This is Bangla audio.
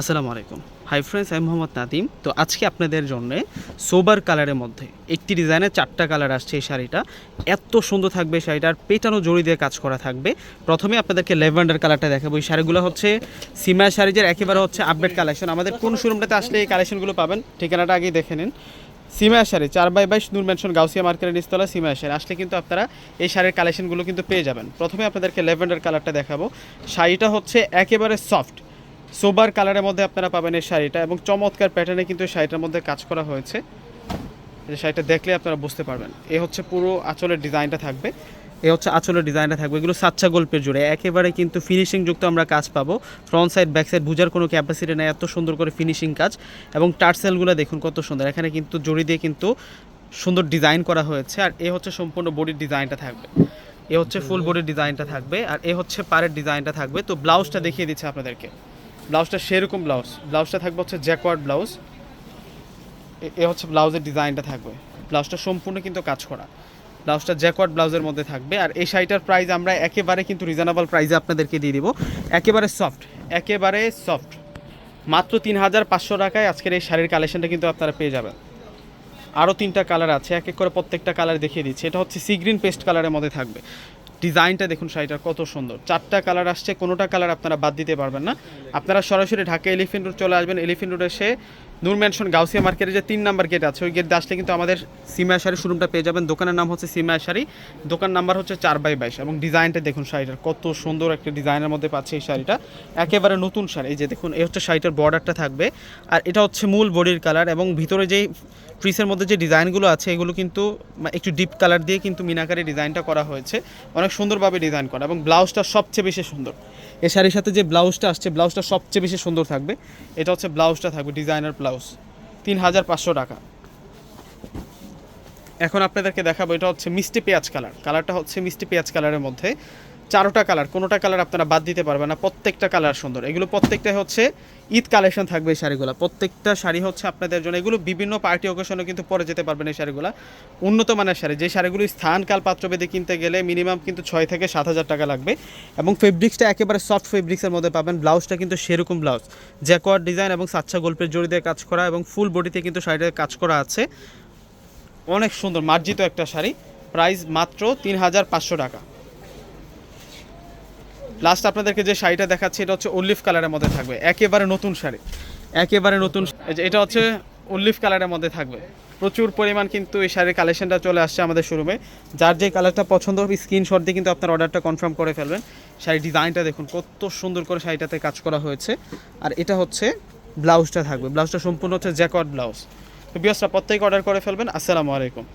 আসসালামু আলাইকুম। হাই ফ্রেন্ডস আমি মোহাম্মদ নাদিম তো আজকে আপনাদের জন্য সোবার কালারের মধ্যে একটি ডিজাইনের চারটা কালার আসছে এই শাড়িটা। এত সুন্দর থাকবে শাড়িটার, পেটানো জড়ি দিয়ে কাজ করা থাকবে। প্রথমে আপনাদেরকে লেভেন্ডার কালারটা দেখাবো। এই শাড়িগুলো হচ্ছে সিমা শাড়িজের একেবারে হচ্ছে আপডেট কালেকশন আমাদের কোন শোরুমটাতে আসলে এই কালেকশনগুলো পাবেন, ঠিকানাটা আগেই দেখে নিন। সিমা শাড়ি, চার বাই বাইশ নূর ম্যানশন গাউসিয়া মার্কেটের নিচতলা সিমা শাড়ি। আসলে কিন্তু আপনারা এই শাড়ির কালেকশনগুলো কিন্তু পেয়ে যাবেন। প্রথমে আপনাদেরকে লেভেন্ডার কালারটা দেখাবো। শাড়িটা হচ্ছে একেবারে সফট সোবার কালারের মধ্যে আপনারা পাবেন এই শাড়িটা এবং চমৎকার প্যাটার্নে কিন্তু এই শাড়িটার মধ্যে কাজ করা হয়েছে। এই শাড়িটা দেখলে আপনারা বুঝতে পারবেন। এ হচ্ছে পুরো আঁচলের ডিজাইনটা থাকবে। এ হচ্ছে আঁচলের ডিজাইনটা থাকবে। এগুলো সাচ্চা গল্পের জুড়ে। একেবারে কিন্তু ফিনিশিং যুক্ত আমরা কাজ পাবো। ফ্রন্ট সাইড ব্যাক সাইড বুঝার কোনো ক্যাপাসিটি নেই। এত সুন্দর করে ফিনিশিং কাজ। এবং টার্সেলগুলো দেখুন কত সুন্দর। এখানে কিন্তু জড়ি দিয়ে কিন্তু সুন্দর ডিজাইন করা হয়েছে। আর এ হচ্ছে সম্পূর্ণ বডির ডিজাইনটা থাকবে। এ হচ্ছে ফুল বডির ডিজাইনটা থাকবে। আর এ হচ্ছে পাড়ের ডিজাইনটা থাকবে। তো ব্লাউজটা দেখিয়ে দিচ্ছে আপনাদেরকে। ব্লাউজটা সেরকম ব্লাউজ। ব্লাউজটা থাকবে হচ্ছে জ্যাকওয়ার্ড ব্লাউজ। এ- হচ্ছে ব্লাউজের ডিজাইনটা থাকবে। ব্লাউজটা সম্পূর্ণ কিন্তু কাজ করা। ব্লাউজটা জ্যাকওয়ার্ড ব্লাউজের মধ্যে থাকবে। আর এই শাড়িটার প্রাইস আমরা একেবারে কিন্তু রিজনেবল প্রাইসে আপনাদেরকে দিয়ে দিব। একেবারে সফট একেবারে সফট মাত্র তিন হাজার পাঁচশো টাকায় আজকের এই শাড়ির কালেকশনটা কিন্তু আপনারা পেয়ে যাবেন। আরও তিনটা কালার আছে, এক এক করে প্রত্যেকটা কালার দেখিয়ে দিচ্ছি। এটা হচ্ছে সি গ্রিন পেস্ট কালারের মধ্যে থাকবে। ডিজাইনটা দেখুন শাড়িটার, কত সুন্দর। চারটা কালার আসছে, কোনোটা কালার আপনারা বাদ দিতে পারবেন না। আপনারা সরাসরি ঢাকা এলিফেন্ট রোড চলে আসবেন। এলিফেন্ট রোড এসে নূর ম্যানশন গাউসিয়া মার্কেটে যে তিন নাম্বার গেট আছে, ওই গেট আসলে কিন্তু আমাদের সিমা শাড়ি শোরুমটা পেয়ে যাবেন। দোকানের নাম হচ্ছে সিমা শাড়ি দোকান নাম্বার হচ্ছে চার বাই বাইশ এবং ডিজাইনটা দেখুন শাড়িটার, কত সুন্দর একটা ডিজাইনের মধ্যে পাচ্ছে এই শাড়িটা। একেবারে নতুন শাড়ি, এই যে দেখুন, এই হচ্ছে শাড়িটার বর্ডারটা থাকবে। আর এটা হচ্ছে মূল বডির কালার এবং ভিতরে যেই ট্রিসের মধ্যে যে ডিজাইনগুলো আছে, এগুলো কিন্তু একটু ডিপ কালার দিয়ে কিন্তু মিনাকারি ডিজাইনটা করা হয়েছে। অনেক সুন্দরভাবে ডিজাইন করা এবং ব্লাউজটা সবচেয়ে বেশি সুন্দর। এই শাড়ির সাথে যে ব্লাউজটা আসছে, ব্লাউজটা সবচেয়ে বেশি সুন্দর থাকবে। এটা হচ্ছে ব্লাউজটা থাকবে, ডিজাইনার ব্লাউজ। তিন হাজার পাঁচশো টাকা। এখন আপনাদেরকে দেখাবো, এটা হচ্ছে মিষ্টি পেঁয়াজ কালার। কালারটা হচ্ছে মিষ্টি পেঁয়াজ কালারের মধ্যে। চারোটা কালার, কোনোটা কালার আপনারা বাদ দিতে পারবেন না, প্রত্যেকটা কালার সুন্দর। এগুলো প্রত্যেকটা হচ্ছে ঈদ কালেকশন থাকবে এই শাড়িগুলো। প্রত্যেকটা শাড়ি হচ্ছে আপনাদের জন্য, এগুলো বিভিন্ন পার্টি অকেশনে কিন্তু পরে যেতে পারবেন এই শাড়িগুলো। উন্নত মানের শাড়ি, যে শাড়িগুলো স্থান কাল পাত্রভেদে কিনতে গেলে মিনিমাম কিন্তু ছয় থেকে সাত হাজার টাকা লাগবে। এবং ফেব্রিক্সটা একেবারে সফট ফেব্রিক্সের মধ্যে পাবেন ব্লাউজটা কিন্তু সেরকম ব্লাউজ জ্যাকোয়ার ডিজাইন এবং সাচ্চা গল্পের জড়ি দিয়ে কাজ করা এবং ফুল বডিতে কিন্তু শাড়িতে কাজ করা আছে। অনেক সুন্দর, মার্জিত একটা শাড়ি প্রাইস মাত্র তিন হাজার পাঁচশো টাকা। লাস্ট আপনাদেরকে যে শাড়িটা দেখাচ্ছি, এটা হচ্ছে অলিভ কালারের মধ্যে থাকবে। একেবারে নতুন শাড়ি। একেবারে নতুন এটা হচ্ছে অলিভ কালারের মধ্যে থাকবে। প্রচুর পরিমাণ কিন্তু এই শাড়ির কালেকশনটা চলে আসছে আমাদের শোরুমে যার যে কালারটা পছন্দ হবে স্ক্রিনশট দিয়ে কিন্তু আপনার অর্ডারটা কনফার্ম করে ফেলবেন। শাড়ির ডিজাইনটা দেখুন, কত সুন্দর করে শাড়িটাতে কাজ করা হয়েছে। আর এটা হচ্ছে ব্লাউজটা থাকবে। ব্লাউজটা সম্পূর্ণ হচ্ছে জ্যাকওয়ার্ড ব্লাউজ তো বিয়সটা প্রত্যেকে অর্ডার করে ফেলবেন। আসসালামু আলাইকুম।